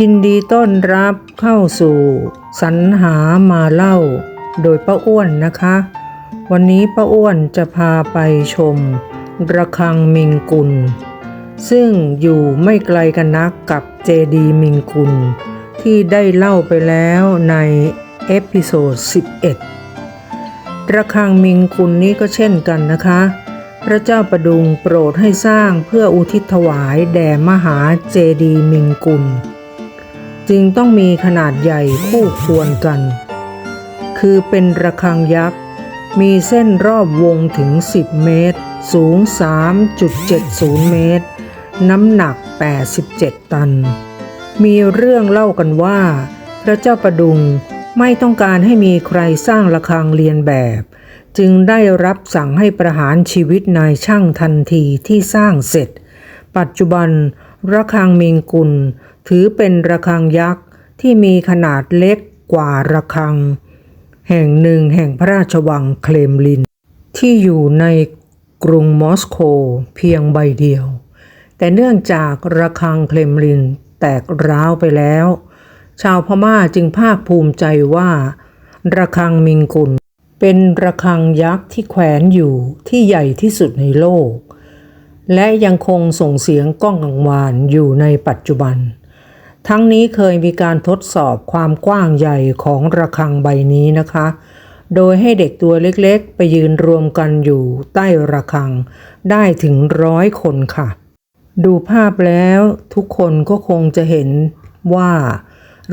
ยินดีต้อนรับเข้าสู่สรรหามาเล่า โดยป้าอ้วนนะคะ วันนี้ป้าอ้วนจะพาไปชม ระฆังมิงกุล ซึ่งอยู่ไม่ไกลกันนักกับเจดีมิงกุล ที่ได้เล่าไปแล้วในเอพิโซด 11 ระฆังมิงกุลนี้ก็เช่นกันนะคะ พระเจ้าประดุงโปรดให้สร้างเพื่ออุทิศถวายแด่มหาเจดีมิงกุล จึงต้องมีขนาดใหญ่คู่ควรกัน คือเป็นระฆังยักษ์ มีเส้นรอบวงถึง 10 เมตร สูง 3.70 เมตร น้ำหนัก 87 ตัน มีเรื่องเล่ากันว่า พระเจ้าประดุงไม่ต้องการให้มีใครสร้างระฆังเรียนแบบ จึงได้รับสั่งให้ประหารชีวิตนายช่างทันทีที่สร้างเสร็จ ปัจจุบันระฆังมิงกุล ถือเป็นระฆังยักษ์ที่มีขนาดเล็กกว่าระฆัง แห่งหนึ่งแห่งพระราชวังเคลมลิน ที่อยู่ในกรุงมอสโกเพียงใบเดียว แต่เนื่องจากระฆังเคลมลินแตกร้าวไปแล้ว ชาวพม่าจึงภาคภูมิใจว่า ระฆังมิงกุล เป็นระฆังยักษ์ที่แขวนอยู่ที่ใหญ่ที่สุดในโลก และยังคงส่งเสียงก้องกังวานอยู่ในปัจจุบัน ทั้งนี้เคยมีการทดสอบความกว้างใหญ่ของระฆังใบนี้นะคะ โดยให้เด็กตัวเล็กๆ ไปยืนรวมกันอยู่ใต้ระฆัง ได้ถึงร้อยคนค่ะ ดูภาพแล้วทุกคนก็คงจะเห็นว่า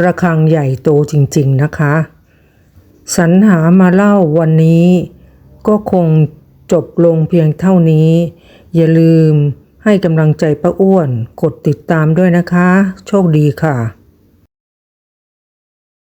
ระฆังใหญ่โตจริงๆนะคะ สรรหามาเล่าวันนี้ ก็คงจบลงเพียงเท่านี้ อย่าลืม ให้กำลังใจป้าอ้วน กดติดตามด้วยนะคะ โชคดีค่ะ